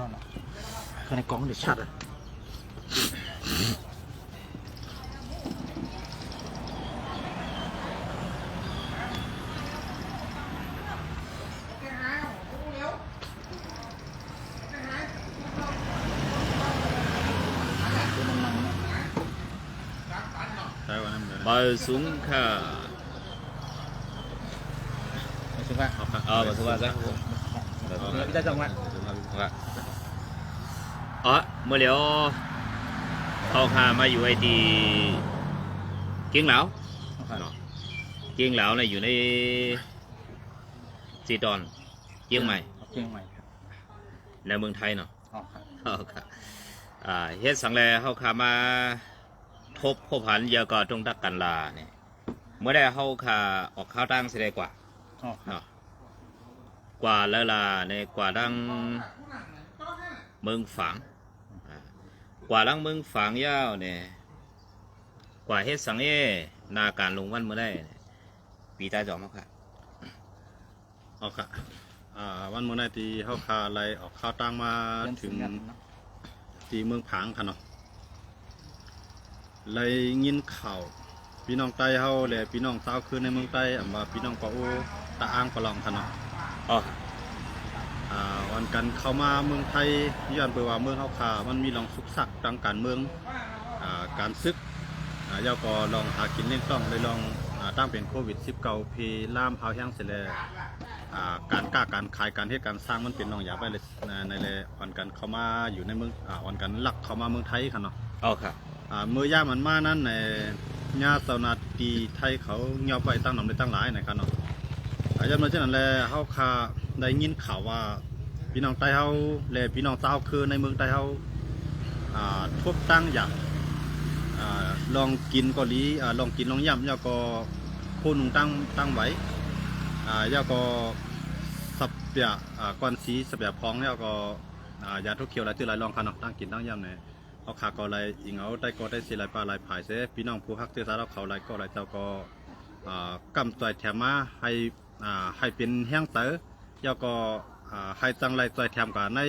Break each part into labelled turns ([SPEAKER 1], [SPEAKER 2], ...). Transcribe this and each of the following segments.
[SPEAKER 1] ว่าเนาะคือในกล่องเดี๋ยวชัดอะ
[SPEAKER 2] ใช่วันนั้นเลย
[SPEAKER 3] บาสุงค่ะ
[SPEAKER 1] ไม่ใช่ว่า
[SPEAKER 3] ờ bà số ba ra
[SPEAKER 1] พี่ได้จังหวะ
[SPEAKER 3] อ๋อเมื่อเดี๋ยวเขาพามาอยู่ไอ้ที่เกียงเหลาเนาะเกียงเหลาเนี่ยอยู่ในซีดอนเกียงใหม่
[SPEAKER 1] เชียงใหม่ครับ
[SPEAKER 3] ในเมืองไทยเนาะ
[SPEAKER 1] อ๋อครับ
[SPEAKER 3] เอาค่ะอ่าเฮ็ดสังแลเขาขามาทบพบผันเยอะก็ตรงตักกันลาเนี่ยเมื่อได้เขาขาออกข้าวตั้งเสียได้กว่า
[SPEAKER 1] อ๋อครับ
[SPEAKER 3] เนาะกว่าแล้วล่ะในกว่าดังเมืองฝางอ่า กว่าดังเมืองฝางยาวเนี่ยกว่าเฮ็ดสังเอนาการลงวันเมื่อได้เนี่ยปีตาจอมเขาค่ะ
[SPEAKER 2] ออกค่ะอ่าวันเมื่อไหร่ที่เขาคาอะไรออกข้าวตังมา
[SPEAKER 1] เรื่อง
[SPEAKER 2] ถึง
[SPEAKER 1] เนาะ
[SPEAKER 2] ที่เมืองผางค่ะเนาะเลยยินข่าวพี่น้องใต้เฮาและพี่น้องสาวคือในเมืองใต้อำว่าพี่น้องปะโอตาอ้างปะลองค่ะเนาะ
[SPEAKER 3] อ๋อ
[SPEAKER 2] อ่า วันกันเข้ามาเมืองไทยย้อนไปว่าเมืองเฮาคามันมีลองสุกสักทางการเมืองอ่าการซึกอ่าเจ้าก็ลองหากินเล่นต้องเลยลองอ่าตั้งเป็นโควิด19พีล่ามพาวแห้งเสร็จแล้วอ่าการกล้าการขายการเฮ็ดการสร้างมันเป็นน้องอย่าไปเลยในในเลยวันกันเข้ามาอยู่ในเมืองอ่าวันกันหลักเข้ามาเมืองไทยค่ะเนาะ
[SPEAKER 3] อ๋อค่ะ
[SPEAKER 2] อ่าเมื่อย่ามันมานั้นในญาติสนาตีไทยเขาเงียบไปตั้งหนำได้ตั้งหลายนะครับเนาะอาจารย์มาเช่นนั้นแหละเฮาคาได้ยินข่าวว่าพี่น้องไต้เฮาและพี่น้องสาคือในเมืองไต้เฮาอ่าทบตั้งอย่างอ่าลองกินกาหลีอ่าลองกินลองย่ำแล้วก็ผู้นุงตั้งตั้งไว้อ่าแล้วก็สับเปียอ่าก้อนสีสับเปียพองแล้วก็อ่ายาทุกเขียวหลายตื้อหลองค่ะเนาะตั้งกินตั้งย่ำเนี่ยเอาขาก็ลายอิงเอาได้ก็ได้สิลายปลาลายผายเสพี่น้องผู้ฮักเตือสารเขาลายก็ลายเจ้าก็อ่ากำต่อยแถมมาให้อ่าให้เป็นแห้งเต๋อ แล้วก็อ่าให้จังไรต่อยแถมกันใน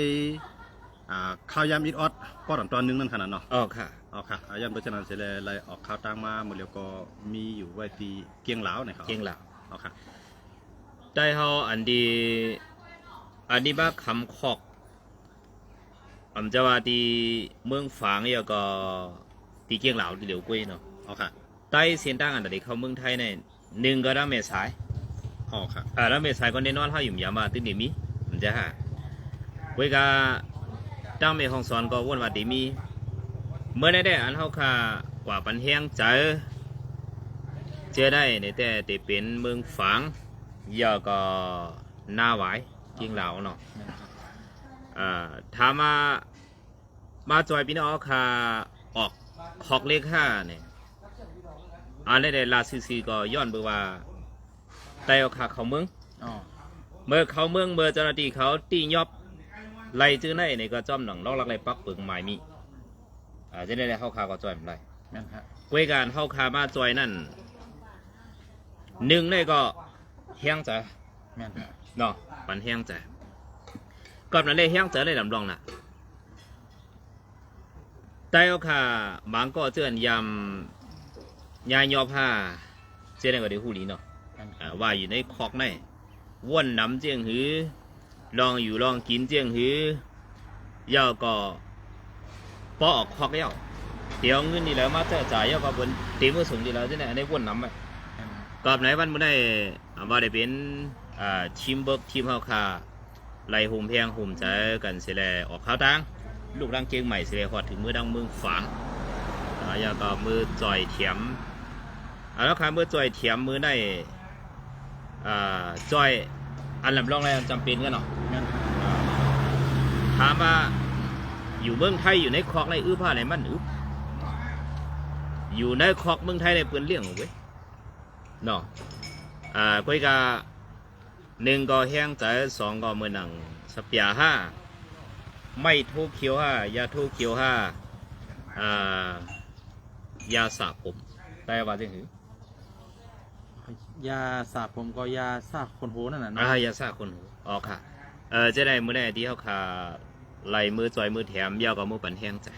[SPEAKER 2] อ่าข้าวยำอิดออดป้อนตอนหนึงนั่นขนาดเนาะ
[SPEAKER 3] อ๋อค่ะ
[SPEAKER 2] เอาค่ะอายันเบอร์ชนันเสร็จแล้วลายออกข้าวตั้งมาหมดแล้วก็มีอยู่ไว้ที่เกียงเหลาเนี่ยครับ
[SPEAKER 3] เกียงเหลา
[SPEAKER 2] เอาค่ะ
[SPEAKER 3] ได้เฮาอันดีอันดีบ้าคำคอกอำจะว่าที่เมืองฝางเนี่ยก็ที่เกียงเหลาที่เหลียวกุ้ยเนาะ
[SPEAKER 2] เอาค่ะ
[SPEAKER 3] ใต้เส้นตั้งอันใดเขาเมืองไทยเนี่ยหนึ่งก็ดังเมษาย
[SPEAKER 2] เอาค่ะ
[SPEAKER 3] อ่าแล้วเมษายก็แน่นอนเฮาอยู่ยามาตึงนี่มีมันจะหากุ้ยก็ตั้งเมห้องสอนก็วนว่าติมีเมื่อได้ได้อันเฮาค่ากว่าปันแห้งเจเจอได้ในแต่ที่เป็นเมืองฝางยาก็หน้าไหวเกียงเหลาเนาะอ่าถามมามาจอยพี่น้องค่ะออกคอกเลขห้าเนี่ยอันนี้ได้ลาซีซีก็ย้อนเบว่า ไต่เอาขาเขาเมือง
[SPEAKER 1] อ๋อ
[SPEAKER 3] เมื่อเขาเมืองเมื่อเจ้าหน้าที่เขาตียอบไล่จื้อในนี่ก็จ้อมหนังลอกลักไล่ปักเปิงไม้มีอ่าจะได้ได้เข้าขาก็จอยมันไร
[SPEAKER 1] แม่นครับ
[SPEAKER 3] กวยการเข้าขามาจอยนั่นหนึ่งเลยก็เฮียงใจ
[SPEAKER 1] แม่นครับ
[SPEAKER 3] เนาะปันเฮียงใจก่อนนั้นเลยเฮียงใจเลยลำลองน่ะแต่เอาค่ะบางก็เจือนยำยายอผ้าเจ้าได้ก็ได้หูหลีเนาะ
[SPEAKER 1] แม่นค
[SPEAKER 3] อ่า
[SPEAKER 1] รับ
[SPEAKER 3] ว่าอยู่ในคอกในว่วนน้ำเจียงหือ ลองอยู่ลองกินเจียงหือยาวก็ปอออกคอกแล้วเดี๋ยวเงินนี่แล้วมาเจอจ่ายยาวก็บนเต็มมือสูงดีแล้วเจ้าไหนในว่วนน้ำอะ
[SPEAKER 1] แม่นครับ
[SPEAKER 3] กอบไหนวันมื่อได้อ่ว่าได้เป็นอ่าทีมเบิร์กทีมเฮาคาไล่หุ่มแพงหุ่มใจกันเสียแลออกข้าวตังลูกดังเกียงใหม่เสียแลฮอดถึงมือดังเมืองฝางอ่ายาวก็มือจ่อยเถียมอ่าแล้วขามือจ่อยเถียมมือได้ อ่าจอยอันลำรองอะไรอันจำเป็นกันเนาะ
[SPEAKER 1] แม่นครับ
[SPEAKER 3] ถามว่าอยู่เมืองไทยอยู่ในคอกในอื้อผ้าในมันอื้ออยู่ในคอกเมืองไทยในเปืนเลี้ยงเว้ยเนาะอ่าคุยกาหนึ่งก็แห้งใจสองก็มือหนังสเปียห้าไม่ทุกเขียวห้ายาทุกเขียวห้าอ่ายาสระผมแต่ว่าจังหือ ยา
[SPEAKER 1] สระผมก็ยาสระคนโหนั่นน่ะ
[SPEAKER 3] อ่า
[SPEAKER 1] เนาะ
[SPEAKER 3] ยาสระคนหูอ๋อค่ะ เออจะได้มือได้ที่เขาขาไหลมือจอยมือแถมยาวกับมือปันแห้งจ้ะ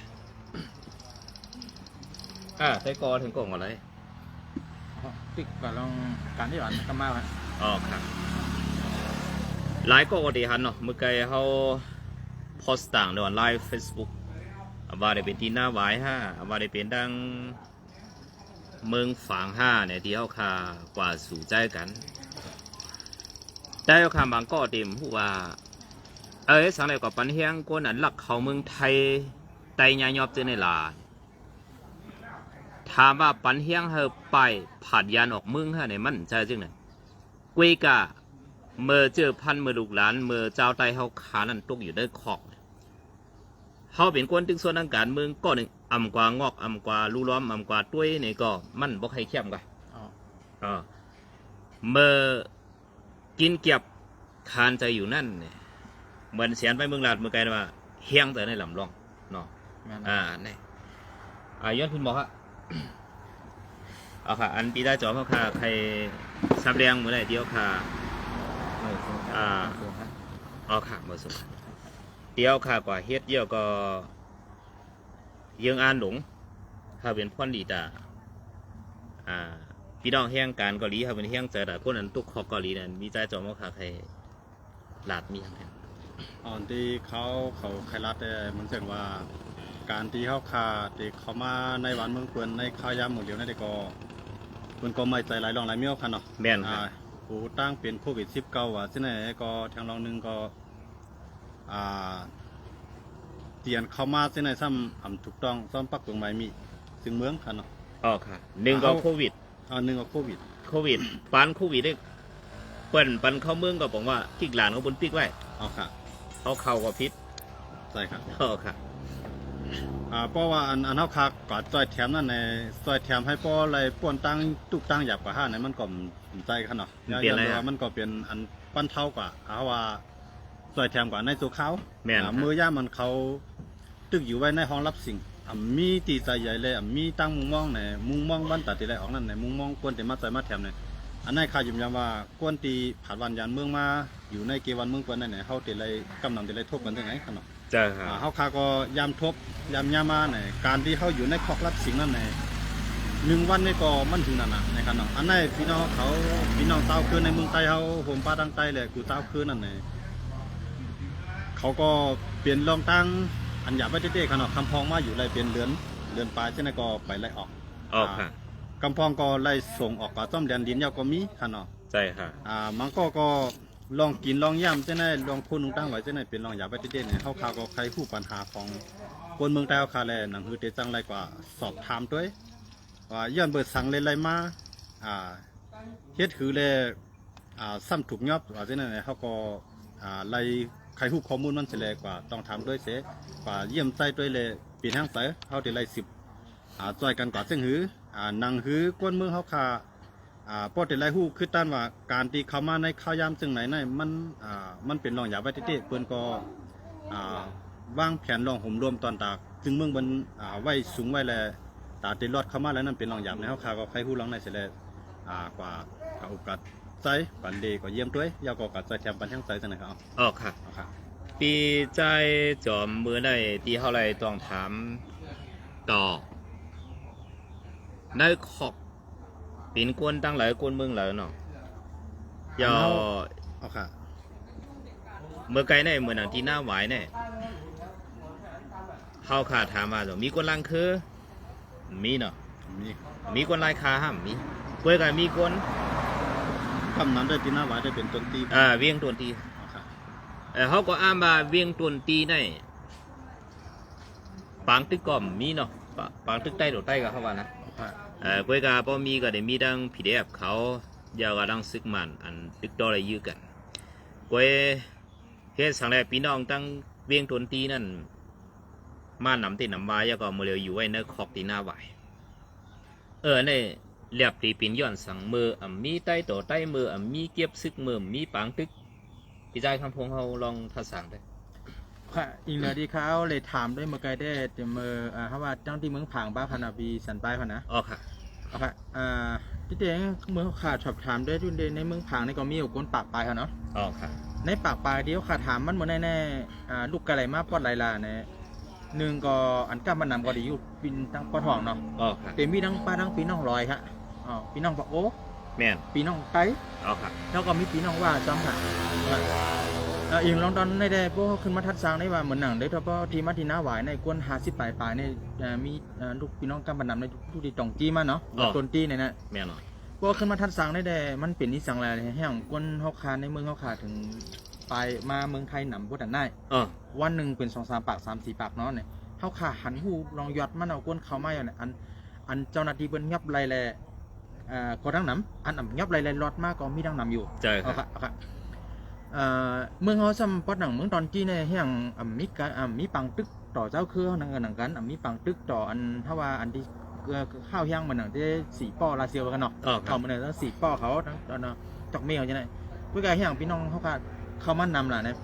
[SPEAKER 3] อ่าใส่กอถึงกล่องอะไร
[SPEAKER 1] ติ๊กก็ลองการที่หวานก็มาครับ
[SPEAKER 3] อ๋อครับหลายก็ดีฮันเนาะเมื่อไกลเขาโพสต์ต่างในออนไลน์เฟซบุ๊กว่าได้เป็นที่หน้าหวายห้าว่าได้เป็นดัง เมืองฝางห้าเนี่ยที่เขาคากว่าสู่ใจกันได้เอาคำบางก็เต็มผู้ว่า เอ้ยสังเลยกับปันเฮียงกวนอันหลักเขาเมืองไทยไตยายอบเจอในลาถามว่าปันเฮียงเฮอไปผัดยานออกเมืองฮะเนี่ยมันใจจึงไหนกวยกะเมื่อเจอพันเมื่อลูกหลานเมื่อเจ้าไตเฮาขานั่นตกอยู่ในขอกเฮาเป็นคนตึงส่วนทางการเมืองก็หนึ่ง อ่ำกว่างอกอ่ำกว่าลูล้อมอ่ำกว่าต้วยนี่ก็มันบ่ใครเข้มกัน
[SPEAKER 1] อ๋อ
[SPEAKER 3] อ่าเมื่อกินเก็บคานใจอยู่นั่นเนี่ยเหมือนเสียนไปเมืองลาดเมื่อไกลนะว่าเฮียงแต่ในลำลองเนาะ
[SPEAKER 1] แม่น
[SPEAKER 3] อ่านี่อ่าย้อนคุณบอกฮะเอาค่ะ อันปีได้จอมเขาค่ะใครสับเรียงเมื่อไหรเดียวค่ะ
[SPEAKER 1] เออสูงครับ
[SPEAKER 3] อ่า
[SPEAKER 1] สูงครับ
[SPEAKER 3] เอาค่ะมาสุเดียวค่ะกว่าเฮ็ดเดียวก็ ยังอ่านหลงถ้าเป็นพ่อนดีตาอ่าพี่น้องแห่งการเกาหลีครับเป็นแห่งเจอแต่คนนั้นตุกขอกเกาหลีนั่นมีใจจอมเขาใครหลาดมีอย่างไร
[SPEAKER 2] อ่อนที่เขาเขาไครัดเนี่ยมันเสียงว่า การที่เขาคาที่เขามาในวันเมืองเปือนในข้าวยามหมดเดียวนั่นได้ก็เปืนก็ไม่ใจหลายรองหลายเมี่ยวคันเนาะ
[SPEAKER 3] แม่นครั
[SPEAKER 2] อ่า
[SPEAKER 3] บ
[SPEAKER 2] ผู้ตั้งเป็นโควิด19ว่ะซึ่งไหนก็ทางรองหนึงก็อ่า เตียนเข้ามาซึ่งไหนซ้ำอ่ำถูกต้องซ้ำปักตรงไม้มีซึ่งเมืองคันเนาะ
[SPEAKER 3] อ๋อค่ะหนึ่งก็
[SPEAKER 2] เอา
[SPEAKER 3] โควิด
[SPEAKER 2] อันหนึงก็โควิด
[SPEAKER 3] โควิดปันโควิดได้เปิ้นปันเข้าเมืองก็บอกว่าทิกหลานเขาบนติ๊กไว้
[SPEAKER 2] เอาค่ะ
[SPEAKER 3] เขาเข้ากับพิษ
[SPEAKER 2] ใช่ครับ
[SPEAKER 3] อ๋อค่ะ
[SPEAKER 2] อ่าเพราะว่าอันอันเฮาคากกอดซอยแถมนั่นในซอยแถมให้ป้ออะไรป้วนตั้งตุกตั้งหยับกว่าห้าในมันก็มใจคันเนาะ
[SPEAKER 3] มันเปลี่ยนอะไร
[SPEAKER 2] ย่าง
[SPEAKER 3] อะ
[SPEAKER 2] ว่ามันก็เป็นอันปั้นเท่ากว่าเพราะว่า ซอยแถมกว่าในสุเขา
[SPEAKER 3] แม่น
[SPEAKER 2] อ่า
[SPEAKER 3] ครับ
[SPEAKER 2] มือย่ามันเขาตึกอยู่ไว้ในห้องรับสิ่งอ่ามีตีใจใหญ่เลยอ่ามีตั้งมุงมองในมุงมองบ้านตัดตีไรออกนั่นในมุงมองกวนแต่มาซอยมาแถมในอันนั้นข้ายุ่มยามว่ากวนตีผ่านวันยานเมืองมาอยู่ในเกวันเมืองกวนนั่นไหนเฮาตีไรกำนำตีไรทบกันจังไงคันเนาะ
[SPEAKER 3] เจ้าค่ะ
[SPEAKER 2] อ่าเขาคาก็ยามทบยามยามาเนี่ยการที่เขาอยู่ในคอกรับสิงนั่นเนี่ยหนึ่งวันนี่ก็มันถึงนั่นน่ะนะครับเนาะอันนั้นพี่น้องเขาพี่น้องเต้าคืนในเมืองใต้เขาผมป้าดังใต้เลยกูเต้าคืนนั่นเนี่ย เขาก็เปลี่ยนรองตั้งอันหยาบไปเต้ๆขนาดคำพองมาอยู่ไรเปลี่ยนเลือนเลือนปลายเช่นนั้นก็ไปไล่ออก
[SPEAKER 3] อ๋อค่ะ
[SPEAKER 2] กำพองก็ไล่ส่งออกกับต้อมแดนดินยาวก็มีขนาด
[SPEAKER 3] ใช่ค่ะ
[SPEAKER 2] อ่ามันก็ก็ลองกินลองย่ำเจ้าไหนลองพูดนุ่งตั้งไว้เจ้าไหนเป็นลองอย่าไปเต้นเนี่ยเขาข่าวก็ใครคู่ปัญหาของคนเมืองใต้เขาคาแลหนังคือเตจังไรกว่าสอบถามด้วยว่าย้อนเบิดสั่งเลยไรมาอ่าเฮ็ดคือเลยอ่าซ้ำถูกยอบว่าเจ้าไหนเขาก็อ่าไล่ ใครคู่ข้อมูลมันเสียเลยกว่าต้องถาด้วยเสียกว่าเยี่ยมใจด้วยเลยปีนห้างใสเขาได้ไล่สิบอ่าจอยกันกว่าเส้นหืออ่านังหือกวนเมืองเขาคาอ่าพอแต่ไรฮู้คือต้านว่าการที่เข้ามาในข้าวยามจึงไหนในมันอ่ามันเป็นรองอย่าไว้เต้ๆเปิ้นก็อ่าวางแผนรองห่มรวมตอนตากจึงเมืองบนอ่าไว้สูงไว้แลตาติรอดเข้ามาแล้วนั่นเป็นรองหยาบในเฮาคาก็ใครฮู้รองในเสร็จแล้วอ่ากว่ากับโอกาส ใจปันเดก็เยี่ยมด้วยยาวก็กัดใจแถมปันทั้งใจจังได๋ครับ
[SPEAKER 3] อ๋อค่ะ
[SPEAKER 2] เอาครับ
[SPEAKER 3] ปีใจจอมมือได้ที่เท่าไรต้องถามต่อในขอบเป็นกวนตั้งหลายกวนเมืองหลายเนาะยอ
[SPEAKER 2] เอาค่ะ
[SPEAKER 3] เมื่อไกลในเมื่อหนังที่หน้าหวายเนี่ยเฮาขาถามมาตัวมีกวนลังคือ มีเนาะ
[SPEAKER 2] มี
[SPEAKER 3] มีกวนลายคาห้ามมีกล้วยกันมีกวน
[SPEAKER 2] คำนั้นได้ที่หน้าไว้ได้เป็นต้นตี
[SPEAKER 3] อ่าเวียงตวนตี
[SPEAKER 2] เอาค่ะ
[SPEAKER 3] เออเขาก็อ้างว่าเวียงตวนตีในปางตึกก่อมมีเนาะปะปางตึกใต้โดดใต้ก็เข้าว่านะ
[SPEAKER 1] ครับ
[SPEAKER 3] เออกล้วยกาพอมีก็ได้มีดังพีดีเอฟเขายาวกว่าดังซึกมันอันตึกดออะไรยื้อกันกล้วยเฮ็ดสังแรกพี่น้องตั้งเวียงตวนตีนั่นมานำตินำวายแล้วก็มือเร็วอยู่ไว้ในขอกตีหน้าไหวเออใน เรียบตีปินย้อนสังมืออ่ำมีใต้โตใต้มืออ่ำมีเก็บซึกมือมีปางตึกพี่ใจายคำพงเขาลองทัดสั่งได้
[SPEAKER 1] ค่ะอีกเหนือที่เขาเลยถามด้วยเมื่อไกลได้แต่เมื่ออ่าเขาว่าจังที่เมืองผางบ้าพนาบีสันปลายพนะ
[SPEAKER 3] อ๋อค่ะ
[SPEAKER 1] เอาค่ะอ่าที่เด็กเมืองขาดสอบถามด้วยทุนเดในเมืองผางนี่ก็มีอุกนปากปลายเขาเนาะ
[SPEAKER 3] อ๋อค่ะ
[SPEAKER 1] อในปากปลายเดียวขาถามมันบ่แน่ๆอ่าลูกกะไหลมาปอดไหลลาเนี่ยหนึ่งก็อันก้ามมันนำก็ไดีอยู่ปินตั้งปอดทองเนาะ
[SPEAKER 3] อ๋อค่ะ
[SPEAKER 1] เต็มมีทั้งป้าทั้งปีน้องลอยฮะ อ๋อปีน้องปะโอ้
[SPEAKER 3] แม่น
[SPEAKER 1] ปีน้องไก่
[SPEAKER 3] อ๋อค่ะ
[SPEAKER 1] แล้วก็มีปีน้องว่าจอมค่ะอ่าอีกลองตอนในได้พวกขึ้นมาทัดสร้างได้ว่าเหมือนหนังได้ทพาะทีมาทีหน้าหวายในกวนหาสิบปลายปลายในอ่ามีอ่าลูกพี่น้องกำบันนำในทุกที่ตองจี้มาเนาะตนจี้เนี่ยนะ
[SPEAKER 3] แม่นอ๋อ
[SPEAKER 1] พวกขึ้นมาทัดสร้างได้แต่มันเป็นนิสังอะไรให้ของกวนเฮาคาในเมืองเฮาคาถึงไปมาเมืองไทยหนำพวกดันได้
[SPEAKER 3] อ๋อ
[SPEAKER 1] วันหนึ่งเป็นสองสามปากสามสี่ปากเนาะเนี่ยเฮาขาหันหูลองยอดมันเอาก้นเขามาอย่างเนี่ยอันอันเจ้าหน้าที่เปิ้นยับไรแลเอ่อ ก็ดังน้ำอันอ่ำยับไรแลรอดมากก็มีดังน้ำอยู่
[SPEAKER 3] เจอ
[SPEAKER 1] เอา
[SPEAKER 3] ค่ะ
[SPEAKER 1] ค่ะเอาค่ะเอ่อเมืองเฮาซ้ำปอดหนังเมืองตอนกี้เนี่ยเฮียงอ่ำมีกะอ่ำมีปังตึกต่อเจ้าคือเฮานังกันหนังกันอ่ำมีปังตึกต่ออันถ้าว่าอันที่เอ่อข้าวย่างมันหนังที่สีป้อลาเซียวกันเนาะ
[SPEAKER 3] อ๋อครั
[SPEAKER 1] เขา
[SPEAKER 3] บ
[SPEAKER 1] มันเนี่ยต้องสีป้อเขาทั้งตอนเนาะจอกเมลจังได๋เพื่อการเฮียงพี่น้องเขาก็เข้ามานำล่ะนะ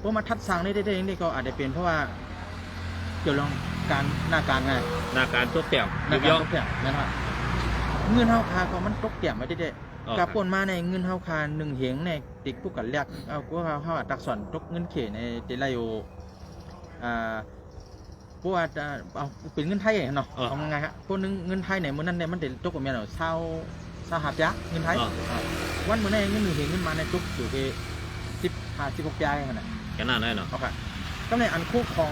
[SPEAKER 1] พวกมาทัดสร้างได้ได้นี่ก็อาจจะเป็นเพราะว่าเกี่ยวกับการหน้าการไง
[SPEAKER 3] หน้าการตัวเปี่ยม
[SPEAKER 1] หน้า
[SPEAKER 3] ยุบ
[SPEAKER 1] การ
[SPEAKER 3] ย่อง
[SPEAKER 1] ตกแต่งนั่นว่า เงินเฮาคาก็มันตกแต่งไม่ได้เด้
[SPEAKER 3] อ๋อ
[SPEAKER 1] กับ
[SPEAKER 3] ค่ะ
[SPEAKER 1] ปนมาในเงินเฮาคาหนึ่งเหงในติกผู้กันเรียกเอากูเฮาเฮาอัตักษรตกเงินเขในเดลายโออ่าพวกว่าจะเอาเป็นเงินไทยเนาะเอาไงฮะพวกนึงเงินไทยเนี่ยมื้อนั้นเนี่ยมันเดตกกับแม่นเนาะเศร้าเศร้าหับยะเงินไทยอ่าวันมื้อนั้นเงินหนึ่งเหงเงินมาในตกอยู่ที่10 5 16ยายขนาด
[SPEAKER 3] แค่นั้นเลยเนาะ
[SPEAKER 1] เอาค่ะก็ในอันคู่ของ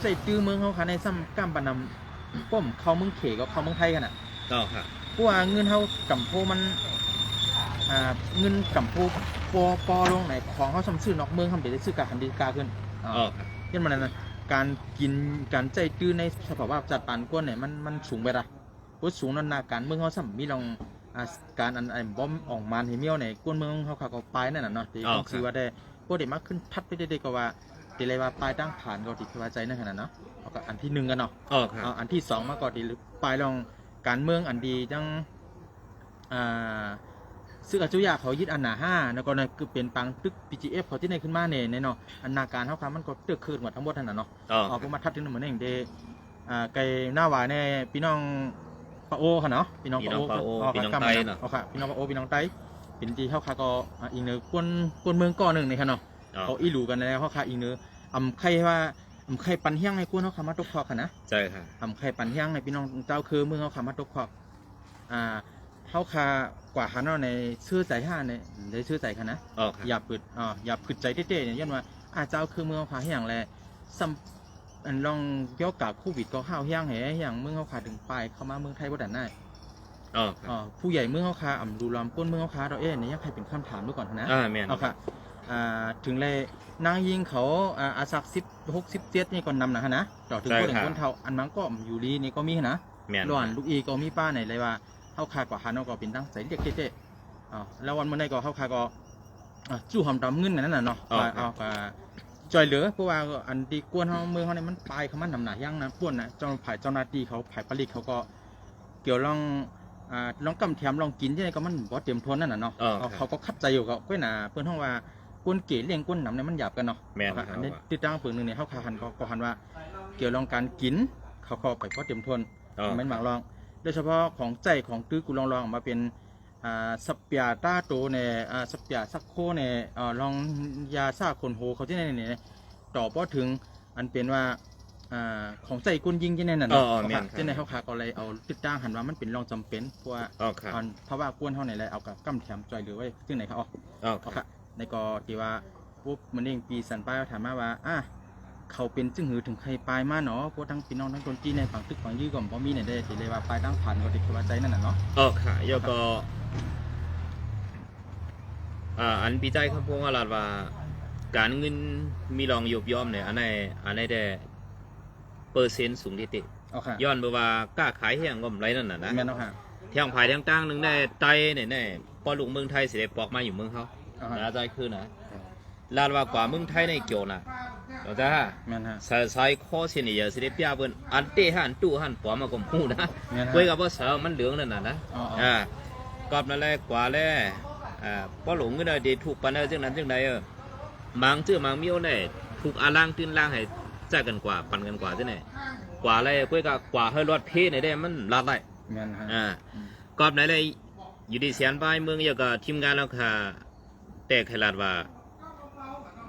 [SPEAKER 1] ใส่ตื้อเมืองเขาค่ะในซ้ำก้ามปานนำป้อมเขาเมืองเขก็เขาเมืองไทยกันอะ
[SPEAKER 3] อ๋อค่ะ
[SPEAKER 1] เพราะว่าเงินเขากำโพมันอ่าเงินกำโพปอปอลงไหนของเขาซ้ำซื้อนอกเมืองเขาเดี๋ยวได้ซื้อการคันดีกาขึ้นอ่า
[SPEAKER 3] อ๋อค่ะ
[SPEAKER 1] เช่นมันนั้นนะการกินการใจตื้อในสภาวะจัดปานกวนเนี่ยมันมันสูงไปละเพราะสูงนั่นนาการเมืองเขาซ้ำมีลองอ่าการอันไอ้บอมออกมาเฮเมียวเนี่ยกวนเมืองเขาเขาก็ไปนั่นน่ะเนาะที่ต้องซื้อว่าได้พวกเด็กมากขึ้นทัดไปได้ๆก็ว่าเดเลยว่าปลายตั้งผ่านก็ติดว่าใจนั่นขนาดเนาะเอาก็อันที่หนึ่งกันเนาะ
[SPEAKER 3] อ๋อค่ะ
[SPEAKER 1] เอาอันที่สองมาก่อนดีหรือปลายลอง การเมืองอันดีจังอ่าซึ่งอาจุยาเขายึดอันหนาห้าแล้วก็นั่นคือเป็นปังตึก PGF เขาที่ไหนขึ้นมาเนี่ยเนาะอันนาการเขาคำมันก็เตือกคืนหมดทั้งหมดนั่นน่ะเนาะ
[SPEAKER 3] อ๋อ
[SPEAKER 1] เอาพวกมาทัดถึงเหมือนเองเดอ่าไกลหน้าหวายเนี่ยพี่น้องปะโอค่ะเนาะพี่น้องปะโอ
[SPEAKER 3] พี่น้องปะโอพี่น้องไต้เนาะ
[SPEAKER 1] เอาค่ะพี่น้องปะโอพี่น้องไต้เป็นที่เขาคาก็อ่าอีกเนื้อกวนกวนเมืองก่อนหนึ่งนี่ค่ะเนาะ
[SPEAKER 3] อ๋อ
[SPEAKER 1] เขาอีหลูกันแล้วเขาคาอีเนื้ออำไข่ว่า อำไข่ปันเฮียงให้กวนเขาขามาตกคอกค่ะนะ
[SPEAKER 3] เจอค่ะ
[SPEAKER 1] อำไข่ปันเฮียงในพี่น้องเจ้าคือเมืองเขาขามาตกคอกอ่าเขาคากว่าหันเอาในชื่อใจห้าในในชื่อใจค่ะนะ
[SPEAKER 3] อ๋อค่ะ
[SPEAKER 1] อย่าปึดอ่าอย่าปึดใจเต้ๆเนี่ยยันว่าอาเจ้าคือเมืองเขาขาเฮียงแลซัมอันลองเกี่ยวกับโควิดก็ข้าวเฮียงแหอย่างเมืองเขาขาถึงปลายเข้ามาเมืองไทยบ่ได้ได้
[SPEAKER 3] อ๋อค่ะ
[SPEAKER 1] อ่าผู้ใหญ่เมืองเขาขาอ่ำดูลอมก้นเมืองเขาขาเราเอ๊ะเนี่ยยังใครเป็นคำถามด้วยก่อนนะ
[SPEAKER 3] อ่าแม่น
[SPEAKER 1] เอาค่ะอ่า ถึงเลยนางยิงเขาอ่าอาศักสิบหกสิบเจ็ดนี่ก็นำนะฮะนะต่อถึงคนถึงคนเท่าอันมังก็อยู่ลีนี่ก็มีนะ
[SPEAKER 3] แม่น
[SPEAKER 1] หลอนลูกอีก็มีป้าไหนเลยว่าเข้าคากว่าฮันเอาก็เป็นตั้งใส่เรียกเจ๊ๆอ่าแล้ววันเมื่อไหร่ก็เข้าคาก็อ่าจู่หอมดำเงินนั่นน่ะเนาะว่าเอาก็จอยเหลือเพราะว่าอันที่กวนเฮาเมืองเฮาเนี่ยมันปลายเขามันนำหนาย่างนะป้วนนะเจ้าฝ่ายเจ้าหน้าที่เขาฝ่ายผลิตเขาก็เกี่ยวลองอ่าลองกำแถมลองกินที่ไหนก็มันบ่เต็มทนนั่นน่ะเนาะ
[SPEAKER 3] อ๋อ
[SPEAKER 1] เอา
[SPEAKER 3] ค่ะ
[SPEAKER 1] เขาก็คัดใจอยู่ก็ก้อยหนาเพื่อนห้องว่า ก้นเก๋เลี้ยงก้นหนำเนี่ยมันหยาบกันเนาะ
[SPEAKER 3] แม่น
[SPEAKER 1] ครับ
[SPEAKER 3] ครับ
[SPEAKER 1] อันนี้ติดตั้งปืนหนึ่งเนี่ยเขาขาหันก็ก็หันว่า เกี่ยวรองการกินเขาเข้าไปก็เต็มทน
[SPEAKER 3] อ๋อ
[SPEAKER 1] ไม่นหมากรอง โดยเฉพาะของใจของตื้อกูลองลองออกมาเป็นอ่าสเปียต้าโตเนี่ยอ่าสเปียซักโคเนี่ยอ่าลองยาซาคนโฮเขาที่ไหนเนี่ย ต่อพอถึงอันเป็นว่าอ่าของใจกุนยิงที่ไหนน่ะ
[SPEAKER 3] อ๋อ
[SPEAKER 1] เนาะ
[SPEAKER 3] อ๋อแม่นครับ
[SPEAKER 1] ที่ไหนเขาขาก็เลยเอาติดตั้งหันว่ามันเป็นรองจำเป็นเพราะว่า
[SPEAKER 3] อ๋อค่ะ
[SPEAKER 1] อันเพราะว่ากวนเท่าไหนเลยเอากับกั้มแถมจอยเหลือไว้ที่ไหนเขาออก
[SPEAKER 3] อ๋อ
[SPEAKER 1] เอา
[SPEAKER 3] ค่ะ
[SPEAKER 1] ค่ะ ในกอที่ว่าปุ๊บมันเองปีสันป้ายถามมาว่าอะเขาเป็นจึงหือถึงใครปลายมาเนาะพวกทั้งพี่น้องทั้งคนจีนในฝั่งตึกฝั่งยื้อก่อนพอมีเนี่ยได้ทีเลยว่าปลายตั้งผ่านก็ติดว่าใจนั่นน่ะเนาะ
[SPEAKER 3] อ๋อค่ะแล้วก็อ่าอันปีใจครับพวกว่าลาดว่า การเงินมีรองยบย่อมเนี่ยอันไหนอันไหนได้เปอร์เซ็นต์สูงที่ติ
[SPEAKER 1] เอาค่ะ
[SPEAKER 3] ย้อนไปว่ากล้าขายเฮียงก็ไรนั่นน่ะนะ
[SPEAKER 1] แม่นเอาค่ะ
[SPEAKER 3] เที่ยงภายเที่ยงตั้งหนึงได้ไตเนี่ยแน่พอลูกเมืองไทยสิได้ปอกมาอยู่เมืองเขา
[SPEAKER 1] เอาค่ะ
[SPEAKER 3] นะใจคือนะลาดว่ากว่าเมืองไทยในเกี่ยวน่ะเราจะฮะ
[SPEAKER 1] แม่นฮะ
[SPEAKER 3] สายสายคอเสียนี่อย่าสิได้เปียเบิ่นอันเตหันตู้หันปอมาก็มูนะ
[SPEAKER 1] แม่นฮะ
[SPEAKER 3] คุยกับว่าสาวมันเหลืองนั่นน่ะนะ
[SPEAKER 1] อ๋ออ๋อ
[SPEAKER 3] อ่ากอบนั่นแหละกว่าแล้วอ่าพอหลงก็ได้ดีถูกปันเออจังนั้นจังใดเออมังเจอมังเมียวเนี่ยถูกอาล่างตื้นล่างให้แจ้กันกว่าปันกันกว่าจังไหนกว่าอะไรคุยกับกว่าให้รถเพเนี่ยได้มันลาดได้
[SPEAKER 1] แม่นฮะ
[SPEAKER 3] อ่ากอบไหนเลยอยู่ดีเสียนบายเมืองเยอะกับทีมงานแล้วค่ะ แต่ขลาดว่า